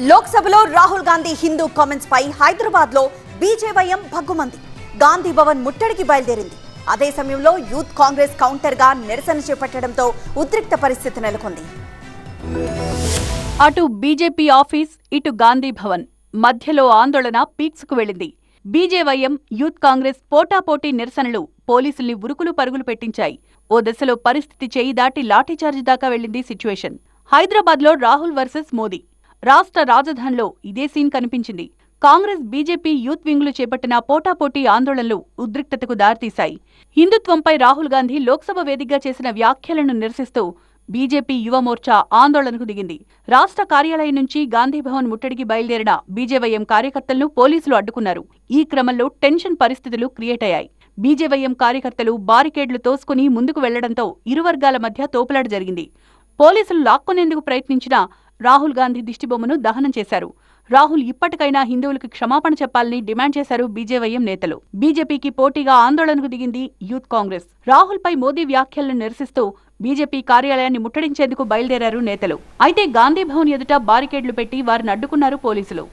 లోక్సభలో రాహుల్ గాంధీ హిందూ కామెంట్స్ పై హైదరాబాద్లో బీజేవైఎం భగ్గుమంది. గాంధీ భవన్ ముట్టడికి బయలుదేరింది. అదే సమయంలో యూత్ కాంగ్రెస్ కౌంటర్గా నిరసన చేపట్టడంతో ఉద్రిక్త పరిస్థితి నెలకొంది. అటు బీజేపీ ఆఫీస్ ఇటు గాంధీ భవన్. మధ్యలో ఆందోళన పీక్స్కు వెళ్ళింది బీజేవైఎం యూత్ కాంగ్రెస్ పోటాపోటీ నిరసనలు పోలీసుల్ని ఉరుకులు పరుగులు పెట్టించాయి. ఓ దశలో పరిస్థితి చేయి దాటి లాఠీచార్జ్ దాకా వెళ్ళింది సిచ్యువేషన్. హైదరాబాద్లో రాహుల్ వర్సెస్ మోదీ. రాష్ట్ర రాజధానిలో ఇదే సీన్ కనిపించింది. కాంగ్రెస్ బీజేపీ యూత్ వింగులు చేపట్టిన పోటాపోటీ ఆందోళనలు ఉద్రిక్తతకు దారితీశాయి. హిందుత్వంపై రాహుల్ గాంధీ లోక్సభ వేదికగా చేసిన వ్యాఖ్యలను నిరసిస్తూ బీజేపీ యువ మోర్చా ఆందోళనకు దిగింది. రాష్ట్ర కార్యాలయం నుంచి గాంధీభవన్ ముట్టడికి బయలుదేరిన బీజేవైఎం కార్యకర్తలను పోలీసులు అడ్డుకున్నారు. ఈ క్రమంలో టెన్షన్ పరిస్థితులు క్రియేట్ అయ్యాయి. బీజేవైఎం కార్యకర్తలు బారికేడ్లు తోసుకుని ముందుకు వెళ్ళడంతో ఇరు వర్గాల మధ్య తోపులాట జరిగింది. పోలీసులు లాక్కునేందుకు ప్రయత్నించినా రాహుల్ గాంధీ దిష్టిబొమ్మను దహనం చేశారు. రాహుల్ ఇప్పటికైనా హిందువులకు క్షమాపణ చెప్పాలని డిమాండ్ చేశారు బీజేవైఎం నేతలు. బీజేపీకి పోటీగా ఆందోళనకు దిగింది యూత్ కాంగ్రెస్. రాహుల్ పై మోదీ వ్యాఖ్యలను నిరసిస్తూ బీజేపీ కార్యాలయాన్ని ముట్టడించేందుకు బయలుదేరారు నేతలు. అయితే గాంధీ భవన్ ఎదుట బారికేడ్లు పెట్టి వారిని అడ్డుకున్నారు పోలీసులు.